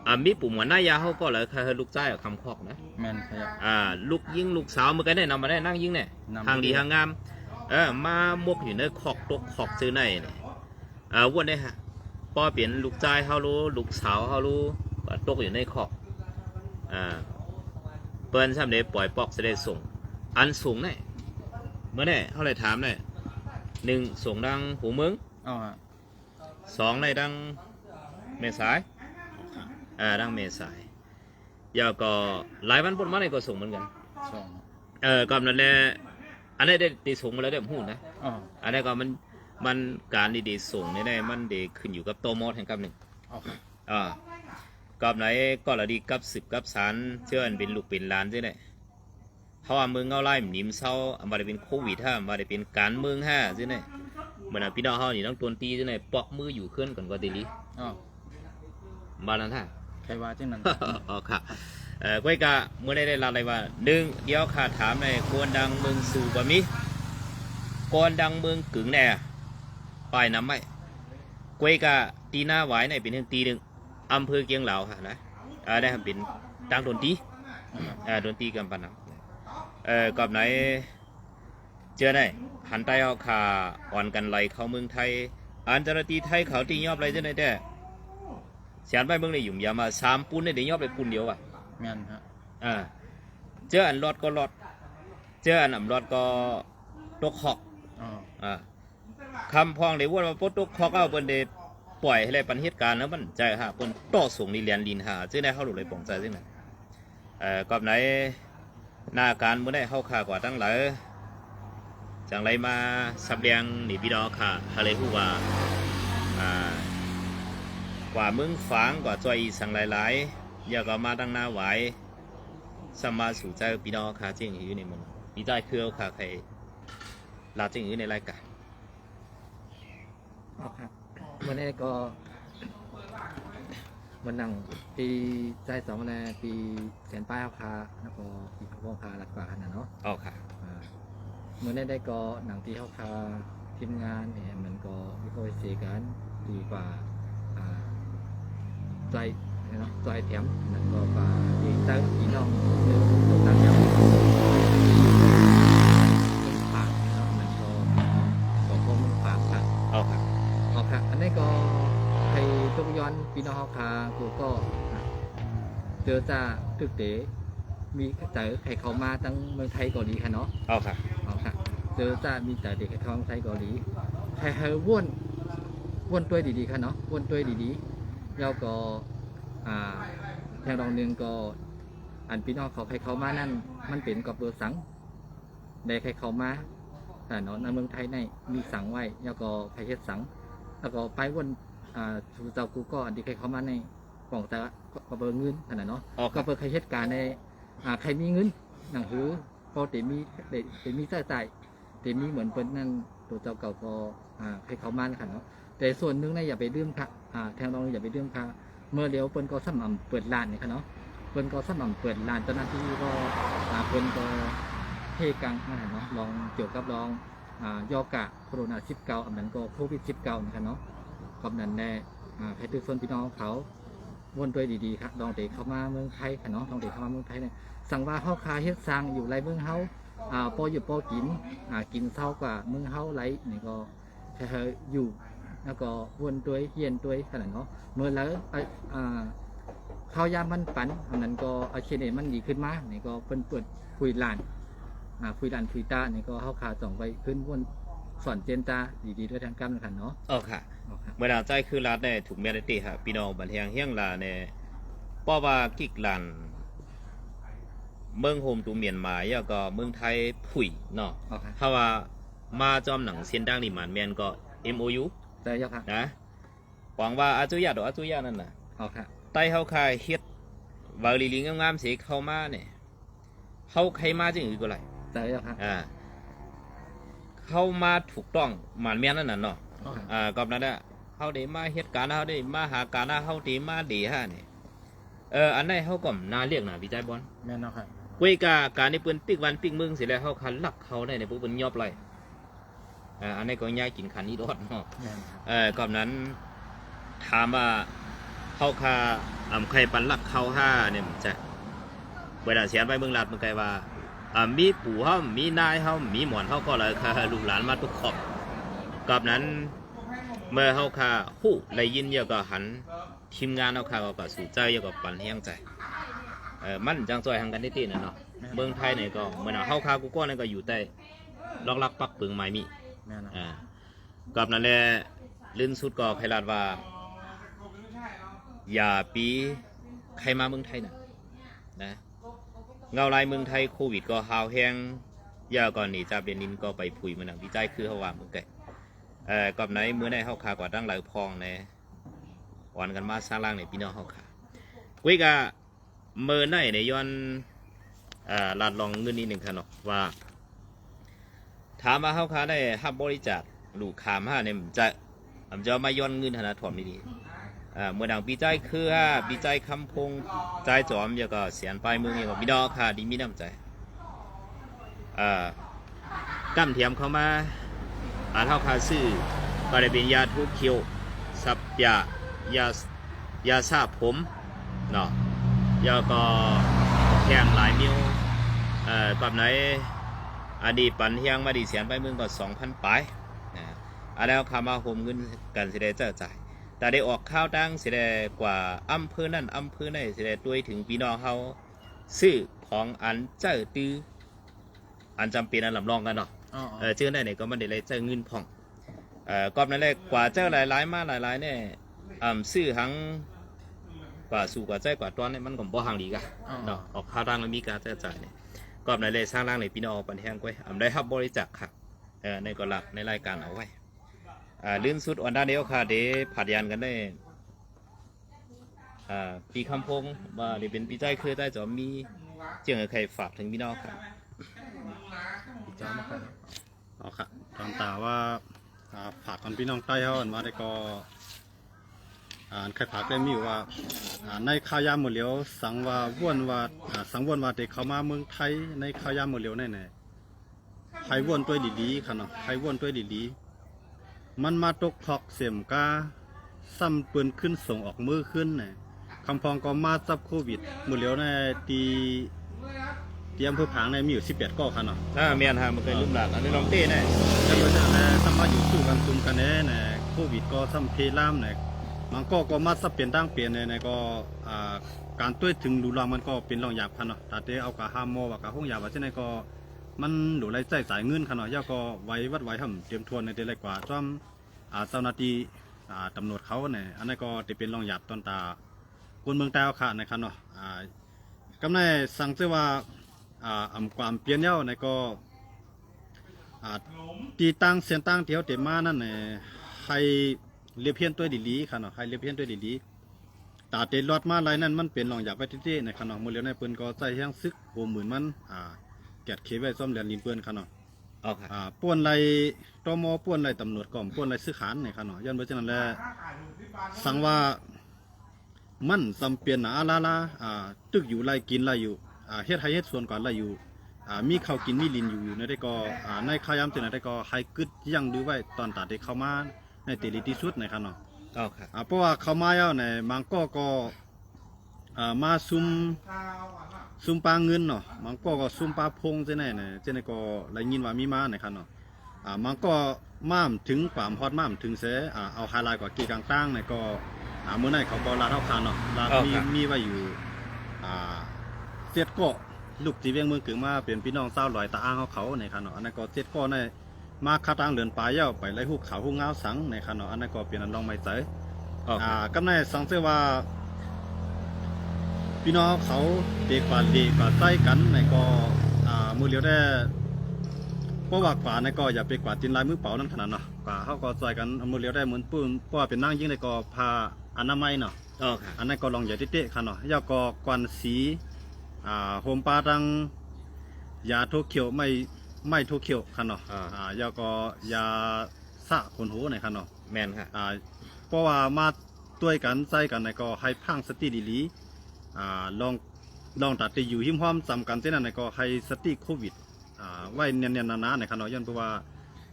[SPEAKER 3] อ่ามีปุ่มหัวหน้ายาเขาก็เลยเคยลูกใจกับคำคอกนะ
[SPEAKER 1] แม่นขยะ
[SPEAKER 3] อ่าลูกยิงลูกสาวมันก็ได้นำมาได้นั่งยิงเนี่ย
[SPEAKER 1] นำ
[SPEAKER 3] ทางดี
[SPEAKER 1] ไปด้วย
[SPEAKER 3] ทางงามเออมามกอยู่ในขอกตกขอกซื้อในเนี่ยอ่าวันนี้ฮะพอเปลี่ยนลูกชายเขารู้ลูกสาวเขารู้ว่าตกอยู่ในขอกอ่าเปิ้นซ้ำเลยปล่อยปอกจะได้ส่ง อันสูงเนี่ยเมื่อเนี่ยเขาเลยถามเนี่ยหนึ่งส่งดังหูมึง
[SPEAKER 1] อ๋อฮะ
[SPEAKER 3] สองในดัง เมษายอ่าดังเมษายยาวก็หลายวันปนมาในก็ส่งเหมือนกัน
[SPEAKER 1] สอง
[SPEAKER 3] เออก็นั่นแหละอันนี้ได้ตีส่งมาแล้วได้ผมพูดนะ
[SPEAKER 1] อ๋อ
[SPEAKER 3] อันนี้ก็มันมันการดีๆส่งนี่ได้มันเดขึ้นอยู่กับโตวมอดแห่งกับหนึ่ง
[SPEAKER 1] อ๋อครับ
[SPEAKER 3] อ่ากับไหนก็ละดีกับสิบกับสารเชื่ออันเป็นลูกเป็นหลานใช่ไหมเพราะว่าเมืองเงาไล่หนิมเศร้าอันมาได้เป็นโควิดฮ่ามาได้เป็นการเมืองฮ่าใช่ไหมเหมือนพี่น้องเขานี่ต้องตวนตีใช่ไหมปอกมืออยู่ขึ้นก่อนก็ตีลี
[SPEAKER 1] อ๋อ
[SPEAKER 3] มาแล้วท่า
[SPEAKER 1] ใครว่าจังนั้น
[SPEAKER 3] อ๋อค่ะเอ่อก้อยกะเมื่อได้ได้ลาอะไรว่าหนึ่งเดี๋ยวข้าถามในกวนดังเมืองสู่บะมีกวนดังเมืองกึ่งแน่ปลายน้ำไม่ก้อยกะตีหน้าไหวในเป็นหนึ่งตีหนึ่งอำเภอเกียงเหลาค่ะนะอ่าได้ครับเป็นดังดนตรีอ่าดนตรีกันปานนัเอ่อกับไหนเจอได้หันใต้เอาขาอ่อนกันไหลเข้าเมืองไทยอันจรตีไทยเขาตียอบอะไรเจ้าไหนแต่ เสียนไปเมืองในหยุ่มยามาสามปุ้นในเดี๋ยวยอบไปปุ้นเดียวอะ
[SPEAKER 1] แม่นฮะ
[SPEAKER 3] อ่าเจออันรอดก็รอด เจออันอ่ำรอดก็ตกขอก
[SPEAKER 1] อ๋อ
[SPEAKER 3] อ่าคำพองเลยว่าปตกขอกเอาเปิ้นเดปล่อยให้เลยปันเหตุการณ์แล้วมันใจฮะเปิ้นต่อส่งนี่เรียนลินหาซึ่งได้เข้าหลุดเลยปองใจซึ่งไหนเอ่อกอบไหนหน้าการเมื่อได้เข้าข่ากว่าตั้งหลายจังไรมาสับเลียงหนีพี่ดอกค่ะทะเลผู้ว่าอ่า กว่ามึงฝางกว่าจอยอีสังหลายๆ อย่าก็มาตั้งหน้าไหวสมมาสู่ใจพี่น้องค่ะจริงอยู่ในมันดีใจคือเอาค่ะใครลาจริงอยู่ในรายการ
[SPEAKER 4] อ๋อครับวันนี้ก็วันหนังปีใจสองวันแรกปีแสนป้ายเอาคาแล้วก็ปีขบวงคาหลักกว่าขนาดเนาะ
[SPEAKER 3] เอาค่ะ
[SPEAKER 4] อ่าเมื่อได้ได้ก็หนังที่เขาคาทีมงานเนี่ยมันก็มีข้อเสียกันดีกว่าอ่า ใจเนาะใจแถมนั่นก็ปลาดีตั้งพี่น้องเนื้อตั้งยำเป็นปากเนาะมันก็ก็คงปากครับ
[SPEAKER 3] เอาค่ะ
[SPEAKER 4] อ๋อครับอันนี้ก็ให้ทุกย้อนพี่น้องคากูก็เจอจ้าตึกเต๋มีแต่ใครเขามาตั้งเมืองไทยเกาหลีค่ะเนาะ
[SPEAKER 3] เอาค่ะ
[SPEAKER 4] อ๋อครับเจอจ้ามีแต่เด็กเขาเมืองไทยเกาหลีใครเฮอว่นว่นตัวดีๆค่ะเนาะว่นตัวดีๆ แล้วก็อ่าแทงรองหนึ่งก็อันพี่น้องเขาใครเขามานั่น มันเป็นกับเบอร์สังได้ใครเขามาแต่เนาะในเมืองไทยในมีสังไว้ แล้วก็ใครเฮ็ดสัง แล้วก็ไปวนอ่าทูเจ้ากูก็อันที่ใครเข้ามาในกล่องแต่ก็เบอร์เงินขนาดเนาะ
[SPEAKER 3] เอา
[SPEAKER 4] ก็
[SPEAKER 3] ค่ะ
[SPEAKER 4] เปิดใครเหตุการณ์ในอ่าใครมีเงินหนังหือพอเตมีเตเตมีเสื้อใจเตมีเหมือนเปิ้นนั่นตัวเจ้าเก่าก็อ่าใครเข้ามาค่ะเนาะแต่ส่วนหนึงเนี่ยอย่าไปดื่มค่ะ อ่าแทงรองอย่าไปเดื่มค่ะเมื่อเลี้ยวเปิ้นก็สม่ำเปิดร้านนี่ค่ะเนาะเปิ้นก็สม่ำเปิดร้านเจ้าหน้าที่ก็อ่าเปิ้นก็เทกังนะเนาะลองเกี่ยวกับลองอ่ายอกะโควิด19อันนั้นก็โควิด19นะคะเนาะกับนั้นแน่อ่าให้ทุกคนพี่น้องเขาวนด้วยดีๆครับลองเด็กเข้ามาเมืองไทยค่ะเนาะลองเด็กเข้ามาเมืองไทยเนี่ยสั่งว่าเฮาคาเฮ็ดสร้างอยู่ไรเมืองเฮาอ่าปออยู่ปอกินอ่ากินเศร้ากว่าเมืองเฮาไรนี่ก็แค่อยู่ แล้วก็วนด้วยเฮียนด้วยขนาดเนาะเมื่อแล้วไอ้อ่าข้าวยามมันปันอันนั้นก็อาชีพนี้มันดีขึ้นมานี่ก็เพิ่นเปิดคุยลานอ่าคุยลานคุยตานี่ก็เฮาคาจ่องไปขึ้นวนสอนเจนตาดีๆด้วยทางการกันเนาะ
[SPEAKER 3] เอาค่ะ
[SPEAKER 4] เอาครับ
[SPEAKER 3] เมื่อดาวใจคือรัฐเนี่ยถูกเมลตีค่ะพี่น้องบันเทียงเฮียงลาเนี่ยป้อว่ากิกลันเมืองโฮมตูเมียนมาแล้วก็เมืองไทยผุยเนาะ
[SPEAKER 4] เอาครับ
[SPEAKER 3] ถ้าว่ามาจอมหนังเสียนดังนี่หมันแมนก็ MOU
[SPEAKER 4] ได้ยังครับ
[SPEAKER 3] นะหวังว่าอาจุยาดอกอาจุยานั่นน่ะ
[SPEAKER 4] เอาครับ
[SPEAKER 3] ไต้เฮาคายเฮ็ดวาลีลิงงามๆสิเข้ามาเนี่ยเฮาใครมาจังอื่นก็ไร
[SPEAKER 4] ได้ยังครับ
[SPEAKER 3] อ่าเข้ามาถูกต้องหมันแม่นนั่นน่ะเนาะ
[SPEAKER 1] อ๋อ
[SPEAKER 3] อ่ากับนั้นอะเฮาได้มาเฮ็ดการเฮาได้มาหาการเฮาได้มาดีฮะนี่เอออันไหนเฮาก็น่าเรียกน่ะวิจัยบอล
[SPEAKER 1] แม่นเนาะครับ
[SPEAKER 3] เวยกาการในเปิ้นปิกวันปิกมึงสิแล้วเฮาคันลักเขาได้ในพวกเปิ้นยอบไร อ่าอันนี้ก็ย่ายกินคันนี้ดอดเนาะ
[SPEAKER 1] แม่นครับ
[SPEAKER 3] เออกับนั้นถามว่าเฮาคาอำใครปันหลักเข้าห้าเนี่ยมันจะเวลาเสียนไปเมืองลาดมันไกลว่าอ่ามีปู่เฮามีนายเฮามีหมอนเฮาก็เลยค่ะลูกหลานมาทุกขอบกับนั้น เมื่อเฮาค่ะฮู้ได้ยินเยอะก็หันทีมงานเฮาค่ะก็สู่ใจเยอะก็ปันแห้งใจเออมันจังซอยทางกันได้ตีน่ะเนาะเมืองไทยเนี่ยก็เหมือนเอาเฮาค่ะกูก็นั่นก็อยู่ใต้ล็อกลักปักปึงไม้มี
[SPEAKER 1] แม่นอ่า
[SPEAKER 3] กับนั้นแหละลื่นสุดก็ไพลาดว่า อย่าปีใครมาเมืองไทยนะนะเงาลายเมืองไทยโควิดก็หาวแห้งยาก่อนหนีจากเบนินก็ไปผุยมันหนังวิจัยคือเขาว่าเมืองไกเอ่อกับไหนเมื่อในเฮาคากว่าตั้งหลายพองในวันกันมาสร้างร่างในพี่น้องเฮาคากุ้ยกะเมื่อในในย้อนอ่าลาดลองเงินนิดหนึ่งค่ะเนาะว่า ถามว่าเฮาคาได้รับบริจาคลูกขามห้าเนี่ยมันจะมันจะมาย้อนเงินธนาถมดีอ่าเมื่อดังปีใจคือห้าปีใจคำพงใจจอมแล้วก็เสียนปลายมือเนี่ยก็พี่น้องค่ะดีมีน้ำใจอ่าตั้มเทียมเข้ามาอ่านเฮาคาซื้อก็ได้เป็นยาทุกเขียวสับยายายาซาผมเนาะแล้วก็แข่งหลายมิวเอ่อกับไหน อดีตปันเฮียงมาดีเสียนไปเมืองก็สองพันปลายนะอันแล้วคำว่าโฮมเงินกันสิได้เจ้าจ่ายแต่ได้ออกข้าวดังสิได้กว่าอำเภอนั่นอำเภอนี่สิได้ด้วยถึงพี่น้องเขาซื้อของอันเจ้าตื้ออันจำเป็นอันลำลองกันเนาะ
[SPEAKER 1] อ๋อ
[SPEAKER 3] เออเจ้าได้เนี่ยก็มันได้เลยเจ้าเงินพ่องเอ่อกอบนั่นแหละกว่าเจ้าหลายๆมาหลายๆเนี่ยอ่ำซื้อหังกว่าสู่กว่าเจ้ากว่าตอนเนี่ยมันก็บ่ห่างดีกะ
[SPEAKER 1] อ๋อ
[SPEAKER 3] เนาะออกข้าวดังแล้วมีการเจ้าจ่ายเนี่ย กอบในเลยสร้างร่างในพี่น้องปันแห้งไว้อำได้รับบริจาคค่ะเออในก็หลักในรายการเอาไว้อ่าลื่นสุดอันด้านเดียวค่ะเดผัดยานกันได้อ่าปีคำพงว่าเดี๋ยวเป็นปีใจเครือใต้จอมมีเจียงใครฝากถึงพี่น้องค่ะ
[SPEAKER 1] อีจ้ามครับ
[SPEAKER 2] เอาค่ะตอนตาว่าฝากกันพี่น้องใต้เขาอันมาได้ก็ อ่านใครฝากได้มีอยู่ว่าอ่าในข้าวยามหมดเหลียว สังว่าว่วนว่าอ่าสังว่วนว่าเด็กเขามาเมืองไทยในข้าวยามหมดเหลียวแน่แน่ให้ว่วนตัวดีๆค่ะเนาะให้ว่วนตัวดีๆมันมาตกทอกเสียมกาซ้ำปืนขึ้นส่งออกมือขึ้นเนี่ยคำพองก็มาจับโควิดหมดเหลียวในตีเตรียมเพื่อผางในมีอยู่ 18ก้อค่ะเนาะ
[SPEAKER 3] ถ้าเมียนฮะมันเคยลืมหลักอันนี้ลองเต้แน่
[SPEAKER 2] แต่ว่าจะนะสามารถอยู่สู้กันซุมกันแน่นะโควิดก็ซ้ำเพล่ามนะ มันก็ก็มาสเปลี่ยนตั้งเปลี่ยนเนี่ยก็อ่าการต้วยถึงดูรางมันก็เป็นรองหยาพันเนาะแต่เตเอากะห้ามโมว่ากะห้องยาว่าเช่นไรก็มันหลูไรใจสายเงินขนาดย่าก็ไว้วัดไว้ทำเตรียมทวนในเดือนไรกว่าจ้อมอ่าเจ้าหน้าที่อ่าตำรวจเขาเนี่ยอันนั้นก็จะเป็นรองหยาบตอนตาคนเมืองใต้เอาค่ะนครับเนาะอ่ากำในสั่งเสว่าอ่าอำความเปลี่ยนเย้าในก็อ่าตีตั้งเสียนตั้งเที่ยวเต็มมานั่นเนี่ยให้ เรียบเพี้ยนตัวดีๆค่ะเนาะให้เรียบเพี้ยนตัวดีๆตาเตนรอดมาไรนั่นมันเป็นรองอยากไปที่ๆในขนาดมือเลี้ยวในปืนก็ใจแห้งซึกโหหมื่นมันอ่าแกดเคไว้ซ่อมเหรียญลินเปืนค่ะเนาะ
[SPEAKER 3] เอาค่ะ
[SPEAKER 2] อ่าป้วนไรตมป้วนไรตำรวจก่อมป้วนไรซื้อขานในค่ะเนาะย้อนเพราะฉะนั้นแหละสั่งว่ามันจำเป็นนะอาลาลาอ่าตึกอยู่ไรกินไรอยู่อ่าเฮ็ดให้เฮ็ดส่วนก่อนไรอยู่อ่ามีข้าวกินมีลินอยู่อยู่ในได้ก็อ่าในข้าวยามเจนได้ก็ให้กึดยังดูไว้ตอนตัดที่เข้ามา ในตีลีที่สุดนะครับเนาะ
[SPEAKER 3] เอาค่ะ
[SPEAKER 2] อ่าเพราะว่าเข้ามาแล้วในมังก็ก็อ่ามาซุ่มซุ่มปลาเงินเนาะมังก็ก็ซุ่มปลาพงเจไหนเนี่ยเจไหนก็ได้ยินว่ามีมานะครับเนาะอ่ามังก็ม่ามถึงความฮอดม่ามถึงเสอ่าเอาไฮไลท์กว่ากี่กลางตั้งเนี่ยก็อ่าเมื่อไหร่เขาก็ลาดเท่าคานเนาะลาดมีมีไว้อยู่อ่าเจ็ดเกาะลูกจีเวียงเมืองกึ่งมาเป็นพี่น้องเศร้าวลอยตาอ้างเขาเขาในคันเนาะอันนั้นก็เจ็ดก้อนใน มาคาตางเลือนปลายเย้าไปไล่หูขาวหูงาวสังในคันเนาะอันนั้นก็เป็นอันลองไม่ใจ
[SPEAKER 3] เอา
[SPEAKER 2] อ่า
[SPEAKER 3] ค่ะ
[SPEAKER 2] กำในสังเสว่า พี่น้องเขาเด็กกว่าดีกว่าใต้กันในก็อ่ามือเลียวได้เพราะว่ากว่าในก็อย่าไปกว่าจินลายมือเปล่านั่นขนาดเนาะกว่าเขาก็ใส่กันเอามือเลียวได้เหมือนปื้มเพราะว่าเป็นนั่งยิ่งในก็พาอนามัยเนาะ
[SPEAKER 3] เอาค่ะ
[SPEAKER 2] อันนั้นก็ลองอย่าเตะๆค่ะเนาะยาก็กวนสีอ่าโฮมปลาดังยาโทเขียวไม่ ไม่โทเขียวค่ะเนาะ
[SPEAKER 3] อ่า
[SPEAKER 2] อ่ายาก็ยาสะขนหูหน่อยค่ะเนาะ
[SPEAKER 3] แมนค่ะ
[SPEAKER 2] อ่าเพราะว่ามาด้วยกันใจกันในก็ให้พังสติดีลีอ่าลองลองตัดไปอยู่หิมห้อมจำกันเส้นนั้นในก็ให้สติโควิดอ่าไว้เนียนๆนานๆในค่ะเนาะย้อนเพราะว่า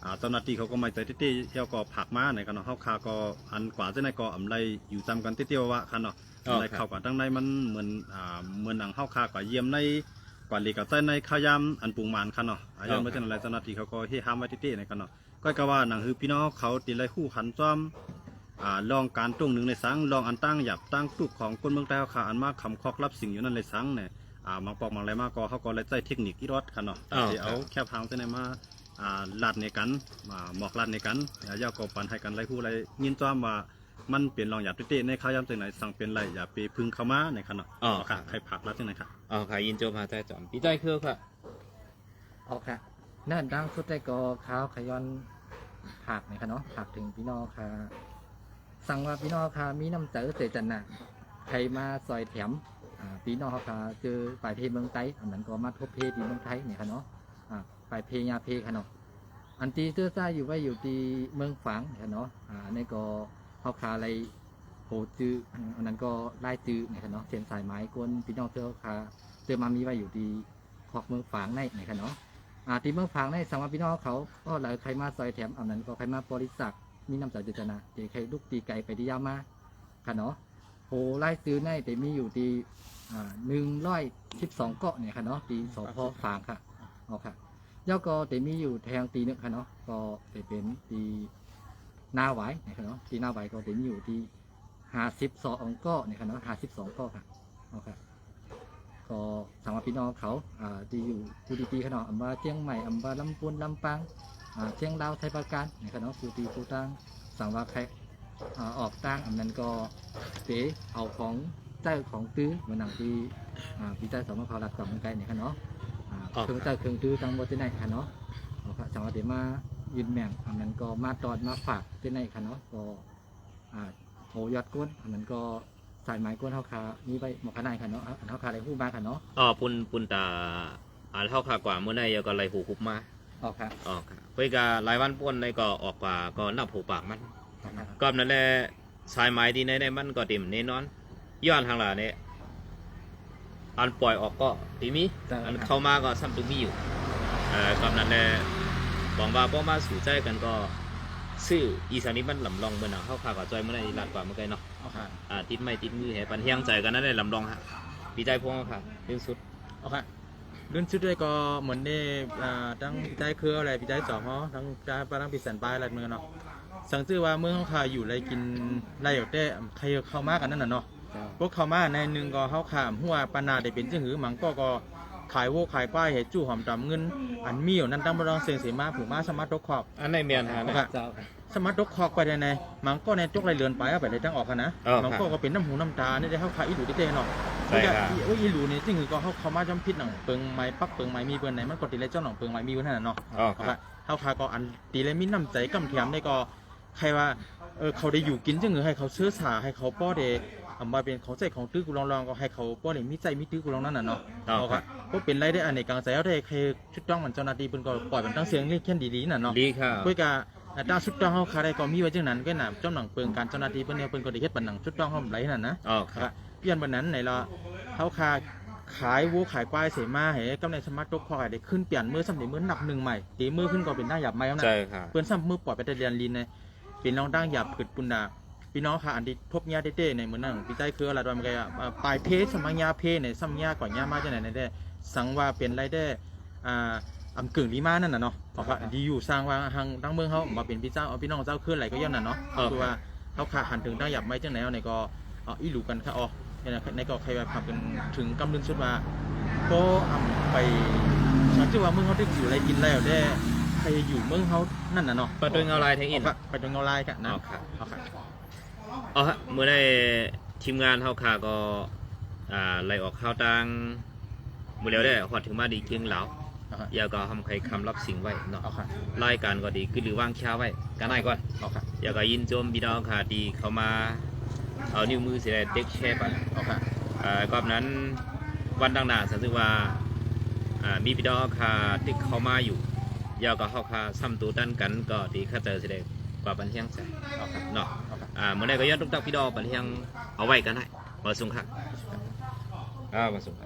[SPEAKER 2] อ่าเจ้าหน้าที่เขาก็ไม่ใจเตี้ยๆเที่ยวก็ผลักมาในกันเนาะเฮาคาก็อันกว่าจะในก็อำไรอยู่จำกันเตี้ยๆว่าคันเนาะ
[SPEAKER 3] อ๋อ
[SPEAKER 2] ใน
[SPEAKER 3] ครับ
[SPEAKER 2] เข้ากันตั้งในมันเหมือนอ่าเหมือนหนังเฮาคากว่าเยี่ยมใน กว่าลีกับใจในข้าวยำอันปรุงหมานคันเนาะอายันไม่ใช่อะไรเจ้าหน้าทีเขาก็เฮห้ามไว้เต้ๆในกันเนาะก็ก็ว่าหนังคือพี่น้องเขาตีไรคู่ขันซ้อมอ่าลองการตรงหนึ่งในสังลองอันตั้งหยับตั้งตุกของคนเมืองใต้เขาอันมากคำคอกรับสิ่งอยู่นั่นในสังเนี่ยอ่าบางปอกบางอะไรมากก็เขาก็เลยใจเทคนิคอีรอดคันเนาะ
[SPEAKER 3] อ๋อ
[SPEAKER 2] ที่เอาแค่พังเส้นมาอ่าลัดในกันมาหมอกลัดในกันอย่าเย้าก็ปันให้กันไรคู่ไรยินจ้อมว่า มันเปลี่ยนลองหยับเตี้ยๆในข้าวยำจังไหนสั่งเป็นไรอย่าไปพึ่งเข้ามาในคันเนาะ
[SPEAKER 3] อ๋อ
[SPEAKER 2] ค่ะใครผลักแล้วจังไหนค่ะ
[SPEAKER 3] อ๋อค่ะยินโจมหาใจจอมพี่ใจคือค่ะ
[SPEAKER 4] ออกค่ะเนื่องดังสุดได้ก็ข้าวขย้อนผักนะครับเนาะผักถึงพี่น้องค่ะสั่งว่าพี่น้องค่ะมีน้ำเต๋อเสจันน่ะใครมาซอยแถมอ่าพี่น้องค่ะเจอฝ่ายเพเมืองไต้อันนั้นก็มาทบเพที่เมืองไทยเนี่ยค่ะเนาะอ่าฝ่ายเพยาเพค่ะเนาะอันตีเตื้อซ่าอยู่ไว้อยู่ที่เมืองฝางเนี่ยค่ะเนาะอ่าอันนี้ก็ เขาคาอะไรโหจื้ออันนั้นก็ไล่จื้อเนี่ยค่ะเนาะเส้นสายไม้กวนพี่น้องเตื้อค่ะเจอมามีไว้อยู่ที่ขอกเมืองฝางในเนี่ยค่ะเนาะอาที่เมืองฝางในสังวาพี่น้องเขาก็หลายใครมาซอยแถมอันนั้นก็ใครมาบริษัทมีน้ำใจเจตนาเดี๋ยวใครลูกตีไก่ไปที่ยามาค่ะเนาะโหไล่ซื้อในแต่มีอยู่ที่อ่าหนึ่งร้อยสิบสองเกาะเนี่ยค่ะเนาะตีสพฝางค่ะเอาค่ะย่อก็แต่มีอยู่แทงตีหนึงค่ะเนาะก็แต่เป็นตี หน้าไหวเนี่ยค่ะเนาะตีหน้าไหวก็แต่มีอยู่ที่ห้าสิบสองเกาะเนี่ยค่ะเนาะห้าสิบสองเกาะค่ะเอาค่ะก็สามารถพี่น้องเขาอ่าที่อยู่ผู้ดีๆขนาดอำว่าเชียงใหม่อำว่าลำพูนลำปางอ่าเชียงราวไทยประการนะครับเนาะผู้ดีผู้ตั้งสั่งว่าใครอ่าออกตั้งอันนั้นก็เตะเอาของเจ้าของตื้อเหมือนหนังที่อ่าพี่เจ้าสมภารักกับมันไกลเนี่ยครับเนาะอ่า
[SPEAKER 3] อ๋อ
[SPEAKER 4] เครื่องเจ้าเครื่องตื้อตั้งบนที่ไหนครับเนาะเอาครับสามารถเดี๋ยวมา ยืนแม่งอันนั้นก็มาตอนมาฝากที่ไหนครับเนาะก็อ่าโหยอดก้นอันนั้นก็สายไม้ก้นเท่าคามีไปหมอกขนาดค่ะเนาะอันเท่าคาอะไรผู้บ้านค่ะเนาะ
[SPEAKER 3] อ๋อปุนปุนตาอ่าเท่าค่ะกว่าเมื่อไหร่ก็ไรหูคุบมา
[SPEAKER 4] ออกค่ะ
[SPEAKER 3] อ๋อค่ะเพื่อก็หลายวันป่นในก็ออกกว่าก็นับหูปากมัน
[SPEAKER 4] ออกค่ะ
[SPEAKER 3] ก็นั่นแหละสายไม้ที่ในในมันก็เต็มแน่นอนย้อนทางหลังเนี่ยอันปล่อยออกก็ตีมีอันเข้ามาก็ซ้ำตึงมีอยู่เอ่อกับนั้นแหละ หวังว่าพ่อมาสู่ใจกันก็ซื้ออีสานนี้มันลำลองเมื่อหนังเข้าขากับจอยเมื่อไหร่ลานกว่าเมื่อไงเนาะ
[SPEAKER 1] เอาค่ะ
[SPEAKER 3] อ่าติดไม่ติดมือให้ปันเฮียงใจกันนั่นแหละลำลองฮะดีใจพวงค่ะเรื่องสุด
[SPEAKER 1] เอาค่ะเรื่องชุดด้วยก็เหมือนได้อ่าทั้งพี่ใจเครืออะไรพี่ใจสองฮอทั้งใจปาทั้งปีสันปลายอะไรเมืองเนาะสังชื่อว่าเมืองเขาขายอยู่ไรกินไรอยู่ได้ใครเข้ามากันนั่นน่ะเนาะ
[SPEAKER 4] เจ้า
[SPEAKER 1] พวกเขามาในหนึ่งก็เขาขามหัวปานาได้เป็นจื้อหือหมังก็ก็ ขายโวขายป้ายเห็ดจู่หอมดำเงิน อันมีอยู่นั่นตั้งบรองเสียงเสียมาผูมาสมัครดกขอบ
[SPEAKER 3] อันในเมียนฮะ
[SPEAKER 1] เอา
[SPEAKER 3] นะ
[SPEAKER 1] ค่ะ
[SPEAKER 4] เจ้าค่ะ
[SPEAKER 1] สมัครดกขอบไปได้ในหมังก็ในจกไรเลือนไปเอาไปได้ตั้งออกค่ะนะ
[SPEAKER 3] เออ
[SPEAKER 1] หมังก็
[SPEAKER 3] ครับ
[SPEAKER 1] ก็เป็นน้ำหูน้ำตานี่ได้เขาขายอีหลูได้เต้เนาะ
[SPEAKER 3] ใช่ครับ
[SPEAKER 1] โอ้ยอีหลูนี่จริงคือก็เขาเขามาจำพิษหนังเปิงไม้ปักเปิงไม้มีเปิงไหนมันก็ตีเลยเจ้าหนังเปิงไม้มีเปิงนั่นนะเนาะ
[SPEAKER 3] อ๋อ
[SPEAKER 1] เอา
[SPEAKER 3] ครั
[SPEAKER 1] ค่ะ
[SPEAKER 3] บ
[SPEAKER 1] เขาขาก็อันตีเลยมีน้ำใจกำแถมได้ก็ใครว่าเออเขาได้อยู่กินจึงคือให้เขาเชื้อสาให้เขาป้อเด อำมาเป็นเขาใจของตื้อกูลองลองก็ให้เขาป้อเดมีใจมีตื้อกูลองนั่นน่ะเนาะ
[SPEAKER 3] อ๋อ
[SPEAKER 1] เอา
[SPEAKER 3] ครั
[SPEAKER 1] ค่ะ
[SPEAKER 3] บ
[SPEAKER 1] ก็เป็นไรได้อันในกลางใจเอาได้ใครชุดต้องมันเจ้าหน้าที่เพิ่นก็ปล่อยมันตั้งเสียงเรียกแค่ดีๆน่ะเนาะ
[SPEAKER 3] ดีค่ะ
[SPEAKER 1] คุยกับอัตราชุดต้องเขาขาได้ก็มีไว้จังนั้นก็น่ะเจ้าหนังเปิงการเจ้าหน้าที่เพิ่นเนี่ยเพิ่นก็ได้เฮ็ดบันหนังชุดต้องเขาไหลนั่นนะ
[SPEAKER 3] อ๋อค
[SPEAKER 1] ค
[SPEAKER 3] รั
[SPEAKER 1] รั
[SPEAKER 3] บบ
[SPEAKER 1] เปลี่ยนวันนั้นไหนละเขาคาขายวัวขายควายเสมาให้กำในสมาร์ทตกคอยได้ขึ้นเปลี่ยนมือสำเร็จมือนับหนึ่งใหม่ตีมือขึ้นก็เป็นได้หยับไม้แล้วนะ
[SPEAKER 3] ใช่ค่ะ
[SPEAKER 1] เปิ้นซ้ำมือปล่อยไปแต่เรียนลินในเป็นน้องดั้งหยับขึ้นปุนดา พี่น้องค่ะอันที่ทบญาเต้ๆในมือนนั่งพี่ใจคืออะไรดอยมันก็อะปลายเพศสมังยาเพศในซ้ำยาก่อนยามาจังไหนในได้สังว่าเป็นไรได้อ่าอำกึ่งลีมานั่นน่ะเนาะเพราะว่าดีอยู่สร้างว่าทางดั้งเมืองเขามาเป็นพี่เจ้าเอาพี่น้องเจ้าขึ้นไหลก็ย้อนน่ะเนาะ
[SPEAKER 3] คื
[SPEAKER 1] อว่าเขาขาหันถึงดั้งหยับไม้จังไหนเอาในก็เอาอีหลูกันค่ะอ๋อเนี่ยนะในก็ใครแบบขับกันถึงกำลึงสุดว่าก็เอาไปฉันจะว่าเมืองเขาได้อยู่อะไรกินแล้วได้ใครอยู่เมืองเขานั่นน่ะเนาะ
[SPEAKER 3] ไปด้วยเงาลายแทงอิน
[SPEAKER 1] เอาค่ะไปตรงเงาลายกันนะ
[SPEAKER 3] อ๋อครับ
[SPEAKER 1] เอาค่ะ
[SPEAKER 3] อ๋อฮะเมื่อได้ทีมงานเฮาค่ะก็ อ่าไล่ออกข้าวตังมื่อแล้วได้หอดถึงมาดีเกียงเหลา
[SPEAKER 1] เอาค่ะ
[SPEAKER 3] อยาก็ทำใครคำรับสิ่งไว้เนาะ
[SPEAKER 1] เอาค่ะ
[SPEAKER 3] รายการก็ดีคือหรือว่างเช้าไว้กันได้ก่อน
[SPEAKER 1] เอาค่ะ
[SPEAKER 3] อยากก็ยินโจมพี่น้องค่ะดีเขามา เอานิ้วมือเสียเด็กแชร์ไป
[SPEAKER 1] เอาค่ะ
[SPEAKER 3] อ่าก็นั้นวันดังหนาสันสึกว่าอ่ามีพี่น้องค่ะที่เขามาอยู่อยากก็เขาค่ะซ้ำตัวดันกันก็ดีเข้าใจเสียกว่าบันเทิงแส
[SPEAKER 1] เอาค่ะ
[SPEAKER 3] เนาะ
[SPEAKER 1] เอ่า
[SPEAKER 3] เมื่อใดก็ย้อนทุกตักพี่ดองบันเทิงเอาไว้กันได้มาส่งค่ะอ่ามาส่งค่ะ